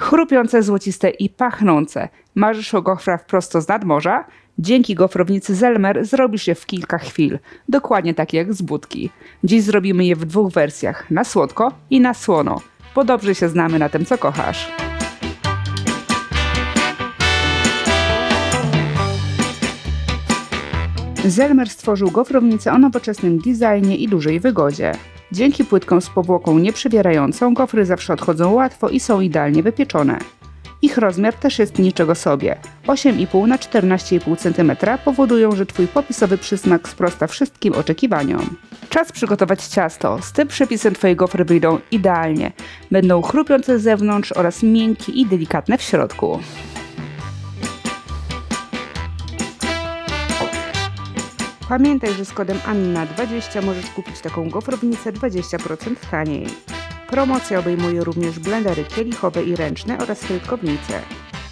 Chrupiące, złociste i pachnące. Marzysz o gofrach prosto z nadmorza? Dzięki gofrownicy Zelmer zrobisz je w kilka chwil. Dokładnie tak jak z budki. Dziś zrobimy je w dwóch wersjach. Na słodko i na słono. Bo dobrze się znamy na tym, co kochasz. Zelmer stworzył gofrownicę o nowoczesnym designie i dużej wygodzie. Dzięki płytkom z powłoką nieprzywierającą gofry zawsze odchodzą łatwo i są idealnie wypieczone. Ich rozmiar też jest niczego sobie. 8,5 na 14,5 cm powodują, że Twój popisowy przysmak sprosta wszystkim oczekiwaniom. Czas przygotować ciasto. Z tym przepisem Twoje gofry wyjdą idealnie. Będą chrupiące z zewnątrz oraz miękkie i delikatne w środku. Pamiętaj, że z kodem ANNA20 możesz kupić taką gofrownicę 20% taniej. Promocja obejmuje również blendery kielichowe i ręczne oraz frytkownice.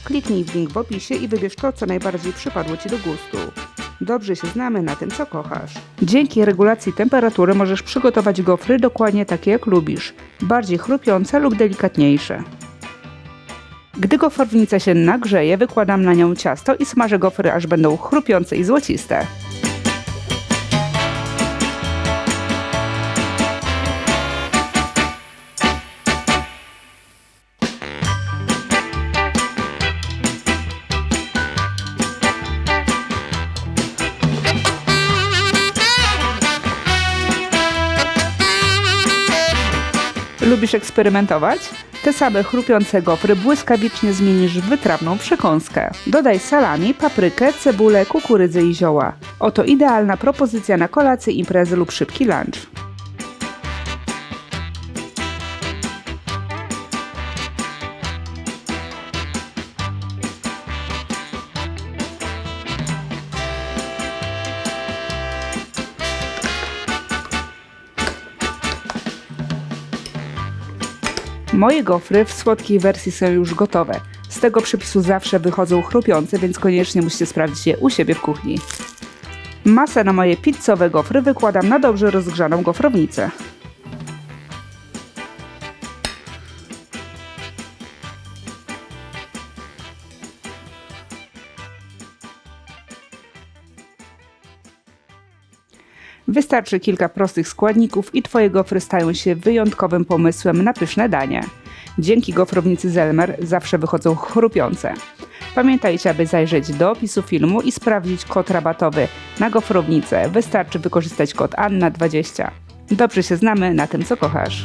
Kliknij w link w opisie i wybierz to, co najbardziej przypadło Ci do gustu. Dobrze się znamy na tym, co kochasz. Dzięki regulacji temperatury możesz przygotować gofry dokładnie takie, jak lubisz. Bardziej chrupiące lub delikatniejsze. Gdy gofrownica się nagrzeje, wykładam na nią ciasto i smażę gofry, aż będą chrupiące i złociste. Lubisz eksperymentować? Te same chrupiące gofry błyskawicznie zmienisz w wytrawną przekąskę. Dodaj salami, paprykę, cebulę, kukurydzę i zioła. Oto idealna propozycja na kolację, imprezy lub szybki lunch. Moje gofry w słodkiej wersji są już gotowe. Z tego przepisu zawsze wychodzą chrupiące, więc koniecznie musicie sprawdzić je u siebie w kuchni. Masę na moje pizzowe gofry wykładam na dobrze rozgrzaną gofrownicę. Wystarczy kilka prostych składników i Twoje gofry stają się wyjątkowym pomysłem na pyszne danie. Dzięki gofrownicy Zelmer zawsze wychodzą chrupiące. Pamiętajcie, aby zajrzeć do opisu filmu i sprawdzić kod rabatowy na gofrownicę. Wystarczy wykorzystać kod ANNA20. Dobrze się znamy na tym, co kochasz.